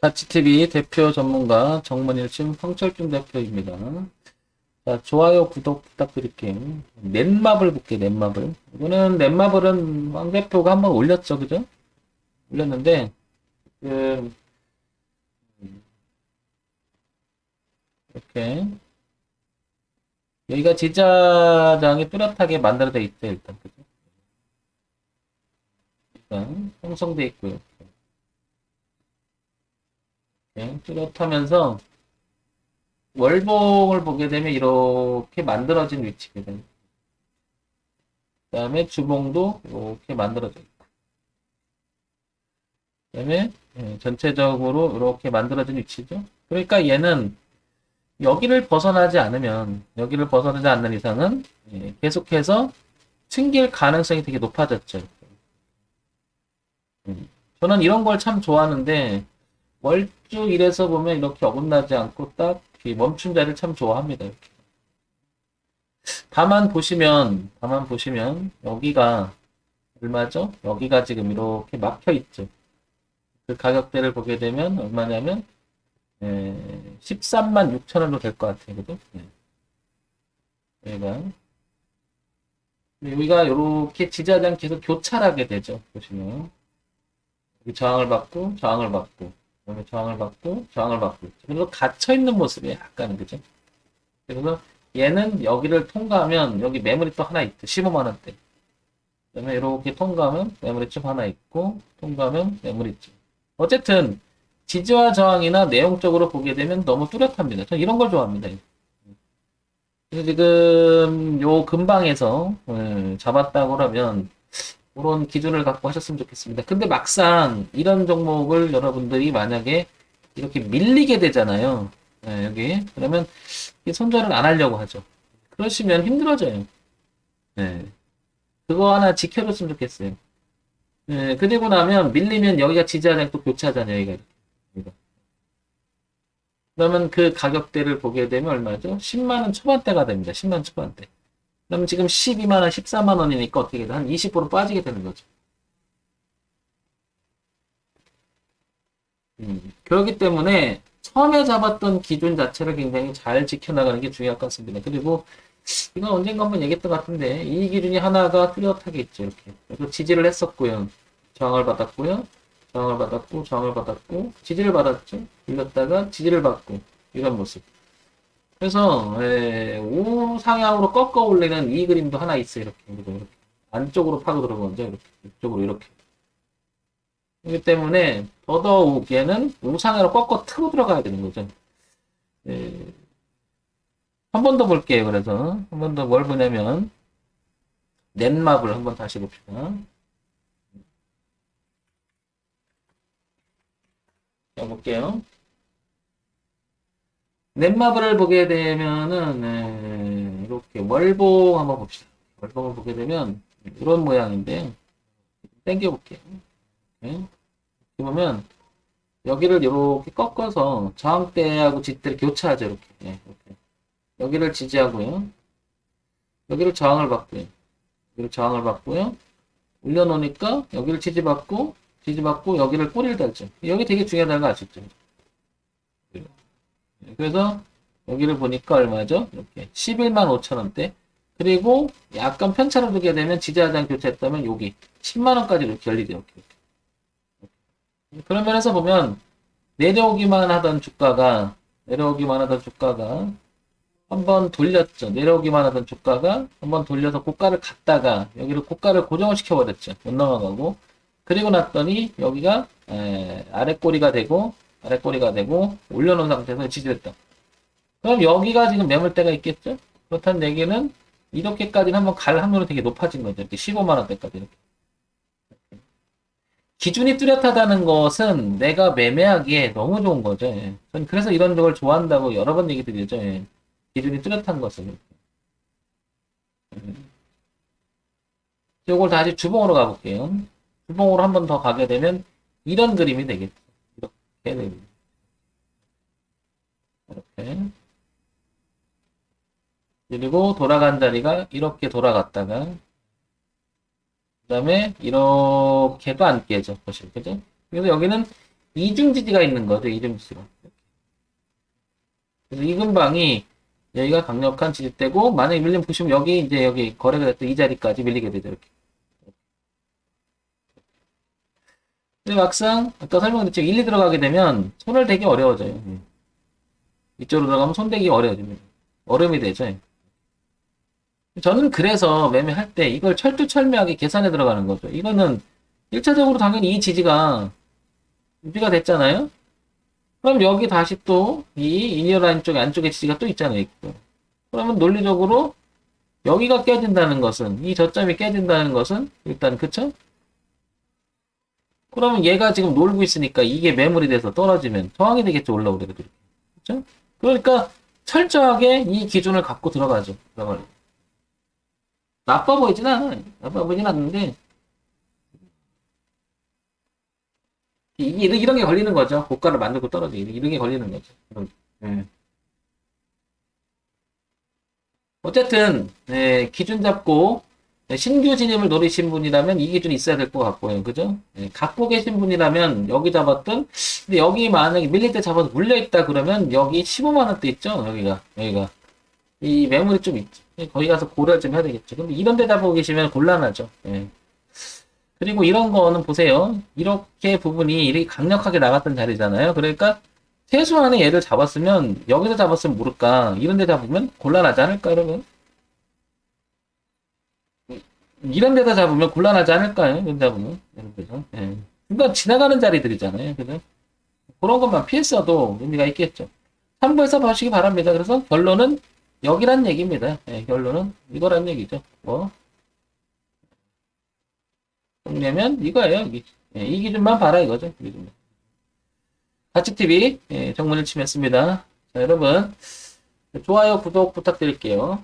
가치TV 대표 전문가 정문일심 황철중 대표입니다. 자, 좋아요, 구독 부탁드릴게요. 넷마블 볼게요, 넷마블. 이거는 넷마블은 황 대표가 한번 올렸죠, 그죠? 올렸는데, 그, 이렇게. 여기가 지자장이 뚜렷하게 만들어져 있죠, 일단. 그죠? 일단, 형성돼 있고요. 네, 뚜렷하면서 월봉을 보게 되면 이렇게 만들어진 위치거든요. 그 다음에 주봉도 이렇게 만들어져 있고 그 다음에 예, 전체적으로 이렇게 만들어진 위치죠. 그러니까 얘는 여기를 벗어나지 않으면 여기를 벗어나지 않는 이상은 예, 계속해서 튕길 가능성이 되게 높아졌죠. 음, 저는 이런 걸 참 좋아하는데 월주 일에서 보면 이렇게 어긋나지 않고 딱이 멈춘 자리를 참 좋아합니다. 이렇게. 다만 보시면, 다만 보시면, 여기가 얼마죠? 여기가 지금 이렇게 막혀 있죠. 그 가격대를 보게 되면 얼마냐면, 에, 13만 6천 원으로 될 것 같아요. 그죠? 네. 여기가. 여기가 이렇게 않게 계속 교차하게 되죠. 보시면. 저항을 받고, 저항을 받고, 그다음에 저항을 받고 저항을 받고 있죠. 그래서 갇혀 있는 모습이 약간은 그죠? 그래서 얘는 여기를 통과하면 여기 매물이 또 하나 있죠. 15만 원대. 그다음에 이렇게 통과하면 매물이 좀 하나 있고 통과하면 매물이 있죠. 어쨌든 지지와 저항이나 내용적으로 보게 되면 너무 뚜렷합니다. 저는 이런 걸 좋아합니다. 그래서 지금 요 근방에서 음, 잡았다고 하면 그런 기준을 갖고 하셨으면 좋겠습니다. 근데 막상 이런 종목을 여러분들이 만약에 이렇게 밀리게 되잖아요. 네, 여기. 그러면 손절을 안 하려고 하죠. 그러시면 힘들어져요. 네. 그거 하나 지켜줬으면 좋겠어요. 네, 그리고 나면 밀리면 여기가 지지하잖아요. 또 교차하잖아요. 여기가. 이렇게. 그러면 그 가격대를 보게 되면 얼마죠? 10만원 초반대가 됩니다. 10만 초반대. 그럼 지금 12만원, 14만원이니까 어떻게 돼? 한20% 빠지게 되는 거죠. 음, 그렇기 때문에 처음에 잡았던 기준 자체를 굉장히 잘 지켜나가는 게 중요할 것 같습니다. 그리고 이건 언젠가 한번 얘기했던 것 같은데 이 기준이 하나가 뚜렷하게 있죠. 이렇게. 그래서 지지를 했었고요. 저항을 받았고요. 저항을 받았고, 저항을 받았고, 지지를 받았죠. 밀렸다가 지지를 받고 이런 모습. 그래서 에, 우상향으로 꺾어 올리는 이 그림도 하나 있어요. 이렇게 이렇게 안쪽으로 파고 들어가죠. 이렇게 이쪽으로 이렇게. 그렇기 때문에 더더욱 얘는 우상향으로 꺾어 틀어 들어가야 되는 거죠. 한번 더 볼게요. 그래서 한 번 더 뭘 보냐면 넷마블 한번 다시 봅시다. 자 볼게요. 넷마블을 보게 되면은 네, 이렇게 월봉 한번 봅시다. 월봉을 보게 되면 이런 모양인데 당겨 볼게요. 이렇게 보면 여기를 이렇게 꺾어서 저항대하고 지대를 교차하죠. 이렇게. 네, 이렇게. 여기를 지지하고요. 여기를 저항을 받고요. 여기를 저항을 받고요. 올려놓으니까 여기를 지지받고 지지받고 여기를 꼬리를 달죠. 여기 되게 중요하다는 거 아시죠? 그래서 여기를 보니까 얼마죠? 이렇게 11만 5천 원대. 그리고 약간 편차를 두게 되면 지지하장 교체했다면 여기 10만 원까지 이렇게 열리죠. 이렇게. 그런 면에서 보면 내려오기만 하던 주가가 내려오기만 하던 주가가 한번 돌렸죠. 내려오기만 하던 주가가 한번 돌려서 고가를 갔다가 여기를 고가를 고정을 시켜버렸죠. 못 넘어가고 그리고 났더니 여기가 에, 아래 꼬리가 되고 아래 꼬리가 되고 올려놓은 상태에서 지지했다. 그럼 여기가 지금 매물대가 있겠죠? 그렇다는 얘기는 이렇게까지는 한번 갈 확률이 되게 높아진 거죠. 이렇게 15만 원대까지 이렇게. 기준이 뚜렷하다는 것은 내가 매매하기에 너무 좋은 거죠. 예. 전 그래서 이런 걸 좋아한다고 여러 번 얘기 드리죠. 예. 기준이 뚜렷한 것은. 이걸 다시 주봉으로 가볼게요. 주봉으로 한 번 더 가게 되면 이런 그림이 되겠죠. 이렇게 됩니다. 이렇게. 그리고 돌아간 자리가 이렇게 돌아갔다가 그 다음에 이렇게도 안 깨져 보시면 그죠? 그래서 여기는 이중 지지가 있는 거죠. 이중 지지가. 그래서 이 근방이 여기가 강력한 지지대고 만약에 밀리면 보시면 여기 이제 여기 거래가 됐던 이 자리까지 밀리게 되죠. 이렇게. 근데 막상 아까 설명드렸죠. 1, 2 들어가게 되면 손을 대기 어려워져요. 예. 이쪽으로 들어가면 손 대기 어려워집니다. 얼음이 되죠. 예. 저는 그래서 매매할 때 이걸 철두철미하게 계산해 들어가는 거죠. 이거는 1차적으로 당연히 이 지지가 유지가 됐잖아요. 그럼 여기 다시 또 이 이니어 라인 쪽에 안쪽에 지지가 또 있잖아요. 그러면 논리적으로 여기가 깨진다는 것은 이 저점이 깨진다는 것은 일단 그쵸? 그러면 얘가 지금 놀고 있으니까 이게 매물이 돼서 떨어지면 저항이 되겠죠 올라오게 되도 그렇죠? 그러니까 철저하게 이 기준을 갖고 들어가죠. 들어가려. 나빠 보이진 않아요. 나빠 보이진 않는데 이게 이런, 게 걸리는 거죠. 고가를 만들고 떨어지기 이런 게 걸리는 거죠. 예. 어쨌든 네, 기준 잡고 네, 신규 진입을 노리신 분이라면 이 기준이 있어야 될 것 같고요. 그죠? 네, 갖고 계신 분이라면 여기 잡았던 근데 여기 만약에 밀릴 때 잡아서 물려있다 그러면 여기 15만원대 있죠? 여기가 여기가 이 매물이 좀 있죠. 거기 가서 고려를 좀 해야 되겠죠. 근데 이런 데 잡고 계시면 곤란하죠. 예. 그리고 이런 거는 보세요. 이렇게 부분이 이렇게 강력하게 나갔던 자리잖아요. 그러니까 최소한의 얘를 잡았으면 여기서 잡았으면 모를까 이런 데 잡으면 곤란하지 않을까 여러분? 이런 데다 잡으면 곤란하지 않을까요? 이런 데 잡으면 이런 데서 예. 그러니까 지나가는 자리들이잖아요. 그죠? 그런 것만 피했어도 의미가 있겠죠. 참고해서 보시기 바랍니다. 그래서 결론은 여기란 얘기입니다. 예, 결론은 이거란 얘기죠. 뭐 정리하면 이거예요. 여기. 예, 이 기준만 봐라 이거죠. 이 기준만. 가치TV 예, 정문을 치면습니다. 자, 여러분 좋아요, 구독 부탁드릴게요.